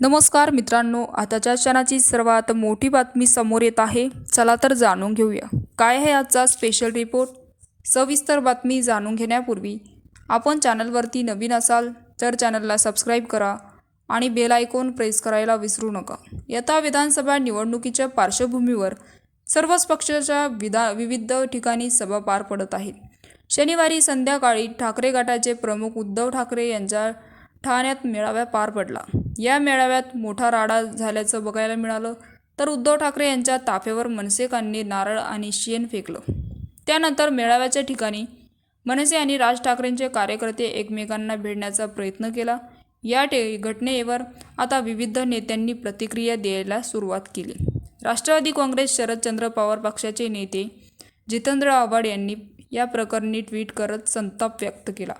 नमस्कार मित्रांनो आताच्या क्षणाची सर्वात मोठी बातमी समोर येत आहे. चला तर जाणून घेऊया. काय आहे आजचा स्पेशल रिपोर्ट सविस्तर बातमी जाणून घेण्यापूर्वी आपण चॅनलवरती नवीन असाल तर चॅनलला सबस्क्राईब करा आणि बेल आयकॉन प्रेस करायला विसरू नका. यथा विधानसभा निवडणुकीच्या पार्श्वभूमीवर सर्वच पक्षाच्या विधा विविध ठिकाणी सभा पार पडत आहेत. शनिवारी संध्याकाळी ठाकरे गटाचे प्रमुख उद्धव ठाकरे यांच्या ठाण्यात मेळावा पार पडला. या मेळाव्यात मोठा राडा झाल्याचं बघायला मिळालं. तर उद्धव ठाकरे यांच्या ताफेवर मनसेकांनी नारळ आणि शेण फेकलं. त्यानंतर मेळाव्याच्या ठिकाणी मनसे आणि राज ठाकरेंचे कार्यकर्ते एकमेकांना भेटण्याचा प्रयत्न केला. या टे घटनेवर आता विविध नेत्यांनी प्रतिक्रिया द्यायला सुरुवात केली. राष्ट्रवादी काँग्रेस शरदचंद्र पवार पक्षाचे नेते जितेंद्र आव्हाड यांनी या प्रकरणी ट्विट करत संताप व्यक्त केला.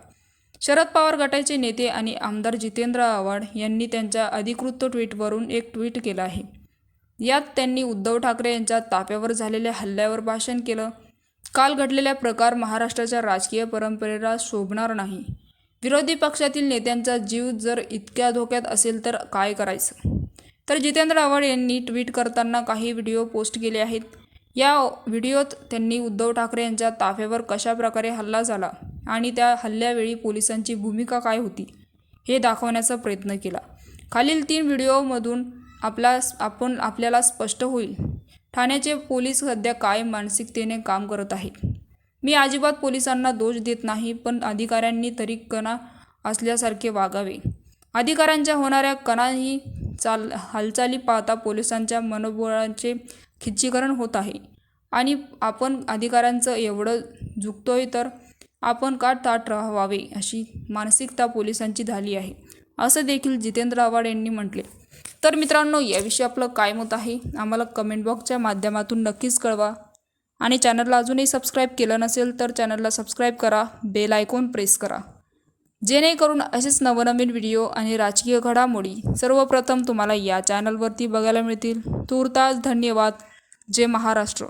शरद पवार गटाचे नेते आणि आमदार जितेंद्र आव्हाड यांनी त्यांच्या अधिकृत ट्विटवरून एक ट्विट केलं आहे. यात त्यांनी उद्धव ठाकरे यांच्या ताफ्यावर झालेल्या हल्ल्यावर भाषण केलं. काल घडलेला प्रकार महाराष्ट्राच्या राजकीय परंपरेला शोभणार नाही. विरोधी पक्षातील नेत्यांचा जीव जर इतक्या धोक्यात असेल तर काय करायचं? तर जितेंद्र आव्हाड यांनी ट्विट करताना काही व्हिडिओ पोस्ट केले आहेत. या व्हिडिओत त्यांनी उद्धव ठाकरे यांच्या ताफ्यावर कशाप्रकारे हल्ला झाला? आणि त्या हल्ल्यावेळी पोलिसांची भूमिका काय होती हे दाखवण्याचा प्रयत्न केला. खालील तीन व्हिडिओमधून आपला आपण आपल्याला स्पष्ट होईल ठाण्याचे पोलीस सध्या काय मानसिकतेने काम करत आहेत. मी अजिबात पोलिसांना दोष देत नाही पण अधिकाऱ्यांनी तरी कणा असल्यासारखे वागावे. अधिकाऱ्यांच्या होणाऱ्या कणाही चाल हालचाली पाहता पोलिसांच्या मनोबळाचे खिच्चीकरण होत आहे. आणि आपण अधिकाऱ्यांचं एवढं झुकतोय तर आपण का ताट राहावे अशी मानसिकता पोलिसांची झाली आहे. असं देखील जितेंद्र आव्हाड यांनी म्हटले. तर मित्रांनो याविषयी आपलं काय मत आहे? आम्हाला कमेंट बॉक्सच्या माध्यमातून नक्कीच कळवा. आणि चॅनलला अजूनही सबस्क्राईब केलं नसेल तर चॅनलला सबस्क्राईब करा. बेल आयकॉन प्रेस करा. जेणेकरून असेच नवनवीन व्हिडिओ आणि राजकीय घडामोडी सर्वप्रथम तुम्हाला या चॅनलवरती बघायला मिळतील. तूर्तास धन्यवाद. जय महाराष्ट्र.